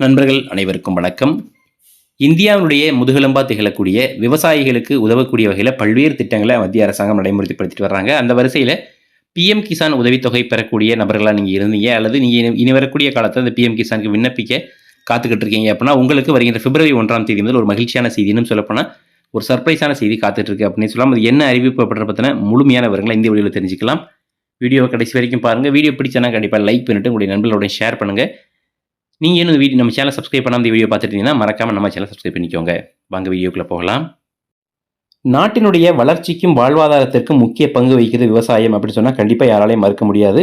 நண்பர்கள் அனைவருக்கும் வணக்கம். இந்தியாவினுடைய முதுகெலும்பா திகழக்கூடிய விவசாயிகளுக்கு உதவக்கூடிய வகையில் பல்வேறு திட்டங்களை மத்திய அரசாங்கம் நடைமுறைப்படுத்திட்டு வர்றாங்க. அந்த வரிசையில் பிஎம் கிசான் உதவித்தொகை பெறக்கூடிய நபர்களாக நீங்கள் இருந்தீங்க அல்லது நீங்கள் இனி வரக்கூடிய காலத்தில் அந்த பிஎம் கிசானுக்கு விண்ணப்பிக்க காத்துக்கிட்டு இருக்கீங்க அப்படின்னா உங்களுக்கு வருகின்ற பிப்ரவரி ஒன்றாம் தேதி முதல் ஒரு மகிழ்ச்சியான செய்தின்னு சொல்லப்போனால் ஒரு சர்ப்ரைஸான செய்தி காத்துட்டு இருக்கு அப்படின்னு சொல்லலாம். அது என்ன அறிவிப்பு அப்படின்ற பற்றின முழுமையான விவரங்களை இந்த வீடியோவில் தெரிஞ்சுக்கலாம். வீடியோவை கடைசி வரைக்கும் பாருங்கள் வீடியோ பிடிச்சனா கண்டிப்பாக லைக் பண்ணிட்டு உங்களுடைய நண்பர்களோட ஷேர் பண்ணுங்கள் நீங்கள் இன்னும் வீடியோ நம்ம சேனல் சப்ஸ்கிரைப் பண்ணாமல் இந்த வீடியோ பார்த்துட்டீங்கன்னா மறக்காமல் நம்ம சேனல் சப்ஸ்கிரைப் பண்ணிக்கோங்க. வாங்க வீடியோக்குள்ளே போகலாம். நாட்டினுடைய வளர்ச்சிக்கும் வாழ்வாதாரத்திற்கும் முக்கிய பங்கு வகிக்கிறது விவசாயம் அப்படின்னு சொன்னால் கண்டிப்பாக யாராலையும் மறுக்க முடியாது.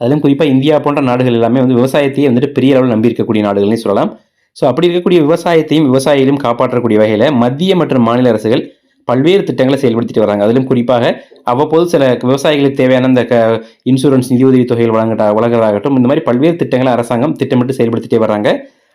அதிலும் குறிப்பாக இந்தியா போன்ற நாடுகள் எல்லாமே வந்து விவசாயத்தையே வந்துட்டு பெரிய அளவில் நம்பி இருக்கக்கூடிய சொல்லலாம். ஸோ அப்படி இருக்கக்கூடிய விவசாயத்தையும் விவசாயிகளையும் காப்பாற்றக்கூடிய வகையில் மத்திய மற்றும் மாநில அரசுகள் பல்வேறு திட்டங்களை செயல்படுத்திட்டு வராங்க. அதிலும் குறிப்பாக அவ்வப்போது சில விவசாயிகளுக்கு தேவையான இந்த க இன்சூரன்ஸ் நிதியுதவி தொகைகள் வழங்கட்ட வழங்குறதாகட்டும் இந்த மாதிரி பல்வேறு திட்டங்களை அரசாங்கம் திட்டமிட்டு செயல்படுத்திட்டே வராங்க.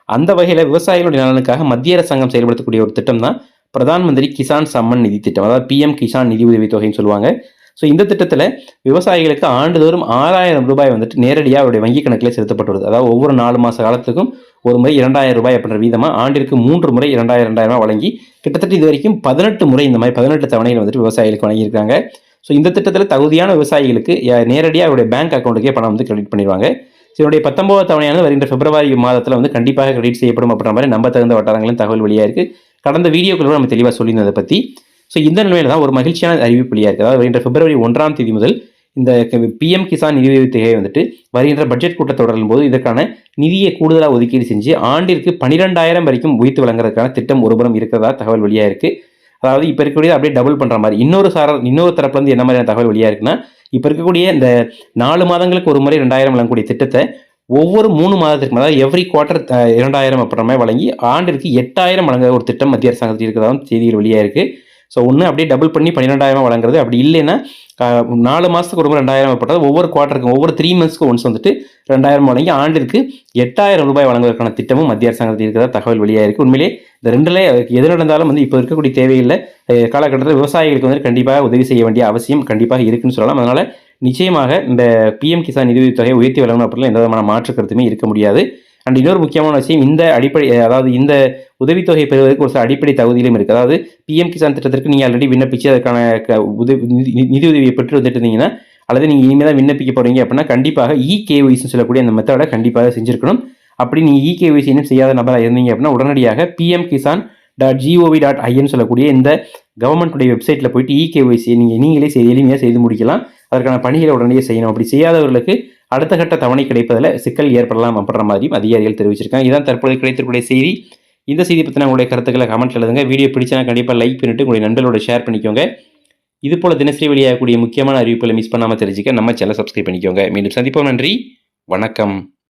அந்த வகையில் விவசாயிகளுடைய நலனுக்காக மத்திய அரசாங்கம் செயல்படுத்தக்கூடிய ஒரு திட்டம் தான் பிரதான் மந்திரி கிசான் சம்மன் நிதி திட்டம். அதாவது பிஎம் கிசான் நிதி உதவி தொகைன்னு சொல்லுவாங்க. ஸோ இந்த திட்டத்தில் விவசாயிகளுக்கு ஆண்டுதோறும் ஆறாயிரம் ரூபாய் வந்துட்டு நேரடியாக அவருடைய வங்கி கணக்கில் செலுத்தப்பட்டு வருது அதாவது ஒவ்வொரு நாலு மாத காலத்துக்கும் ஒரு முறை இரண்டாயிரம் ரூபாய் அப்படின்ற வீதமாக ஆண்டிற்கு மூன்று முறை இரண்டாயிரம் ரெண்டாயிரம் ரூபாய் வழங்கி கிட்டத்தட்ட இது வரைக்கும் பதினெட்டு முறை இந்த மாதிரி பதினெட்டு தவணைகள் வந்துட்டு விவசாயிகளுக்கு வழங்கியிருக்காங்க. ஸோ இந்த திட்டத்தில் தகுதியான விவசாயிகளுக்கு நேரடியாக அவருடைய பேங்க் அக்கௌண்ட்டுக்கே பணம் வந்து கிரெடிட் பண்ணிடுவாங்க. ஸோ இதனுடைய பத்தொன்பது தவணையானது வருகின்ற பிப்ரவரி மாதத்தில் வந்து கண்டிப்பாக கிரெடிட் செய்யப்படும் அப்படின்ற மாதிரி நம்ப தகுந்த வட்டாரங்களும் தகவல் வெளியாக இருக்குது கடந்த வீடியோக்குள்ள நம்ம தெளிவாக சொல்லியிருந்ததை பற்றி ஸோ இந்த நிலையில் தான் ஒரு மகிழ்ச்சியான அறிவிப்பு வெளியாக இருக்குது அதாவது வருகின்ற பிப்ரவரி ஒன்றாம் தேதி முதல் இந்த பிஎம் கிசான் நிதி உதவி தொகை வந்துட்டு வருகின்ற பட்ஜெட் கூட்டத்தொடரின் போது இதற்கான நிதியை கூடுதலாக ஒதுக்கீடு செஞ்சு ஆண்டிற்கு பன்னிரெண்டாயிரம் வரைக்கும் உயர்த்து வழங்குறதுக்கான திட்டம் ஒருபுறம் இருக்கிறதா தகவல் வெளியாக இருக்குது அதாவது இப்போ இருக்கக்கூடிய அப்படியே டபுள் பண்ணுற மாதிரி. இன்னொரு சார இன்னொரு தரப்புலேருந்து என்ன மாதிரியான தகவல் வெளியாக இருக்குன்னா இப்போ இருக்கக்கூடிய இந்த நாலு மாதங்களுக்கு ஒரு முறை ரெண்டாயிரம் வழங்கக்கூடிய திட்டத்தை ஒவ்வொரு மூணு மாதத்துக்கு அதாவது எவ்ரி குவார்டர் இரண்டாயிரம் அப்புறமே வழங்கி ஆண்டிற்கு எட்டாயிரம் வழங்குற ஒரு திட்டம் மத்திய அரசாங்கத்தில் இருக்கிறதாவும் செய்திகள் வெளியாக இருக்குது ஸோ ஒன்று அப்படியே டபுள் பண்ணி பன்னிரெண்டாயிரம் வழங்குறது அப்படி இல்லைன்னா நாலு மாதத்துக்கு ஒரு ரெண்டாயிரம் போட்டது ஒவ்வொரு குவார்ட்டருக்கும் ஒவ்வொரு த்ரீ மந்த்ஸ்க்கு ஒன்ஸ் வந்துட்டு ரெண்டாயிரம் வழங்கி ஆண்டிற்கு எட்டாயிரம் ரூபாய் வழங்குவதற்கான திட்டமும் மத்திய அரசாங்கத்தில் இருக்கிறதா தகவல் வெளியாக இருக்கு உண்மையிலே இந்த ரெண்டுல எது நடந்தாலும் வந்து இப்போ இருக்கக்கூடிய தேவையில்லை. காலகட்டத்தில் விவசாயிகளுக்கு வந்து கண்டிப்பாக உதவி செய்ய வேண்டிய அவசியம் கண்டிப்பாக இருக்குன்னு சொல்லலாம். அதனால் நிச்சயமாக இந்த பிஎம் கிசான் நிதி தொகையை உயர்த்தி வழங்கணும் அப்படிலாம் எந்த விதமான மாற்று கருத்துமே இருக்க முடியாது. அண்ட் இன்னொரு முக்கியமான விஷயம் இந்த அடிப்படை அதாவது இந்த உதவித்தொகை பெறுவதற்கு ஒரு சில அடிப்படை தகுதியிலும் இருக்குது அதாவது பிஎம் கிசான் திட்டத்திற்கு நீங்கள் ஆல்ரெடி விண்ணப்பிச்சு அதற்கான க- உதவி நிதி உதவியை பெற்று வந்துட்டு இருந்தீங்கன்னா அல்லது நீங்கள் இனிமேல் தான் விண்ணப்பிக்க போகிறீங்க அப்படின்னா கண்டிப்பாக இ சொல்லக்கூடிய அந்த மெத்தடை கண்டிப்பாக செஞ்சுருக்கணும். அப்படி நீங்கள் இகேஒய்சி கேஒய்சி இன்னும் செய்யாத நபராக இருந்தீங்க அப்படின்னா உடனடியாக PM Kisan dot gov dot in சொல்லக்கூடிய இந்த கவர்மெண்ட்டுடைய வெப்சைட்டில் போயிட்டு இ நீங்கள் நீங்களே செய்து எளிமையாக செய்து முடிக்கலாம். அதற்கான பணிகளை உடனடியாக செய்யணும். அப்படி செய்யாதவர்களுக்கு அடுத்த கட்ட தவணை கிடைப்பதில் சிக்கல் ஏற்படலாம் அப்படின்ற மாதிரியும் அதிகாரிகள் தெரிவிச்சிருக்காங்க. இதான் தற்போது கிடைத்திருக்கூடிய செய்தி. இந்த செய்தி பற்றின உங்களுடைய கருத்துக்களை கமெண்ட் எழுதுங்க. வீடியோ பிடிச்சா கண்டிப்பாக லைக் பண்ணிட்டு உங்களுடைய நண்பர்களோட ஷேர் பண்ணிக்கோங்க. இது போல் தினசரி வெளியாகக்கூடிய முக்கியமான அறிவிப்புகளை மிஸ் பண்ணாமல் தெரிஞ்சுக்க நம்ம சேனல் சப்ஸ்கிரைப் பண்ணிக்கோங்க. மீண்டும் சந்திப்போம். நன்றி. வணக்கம்.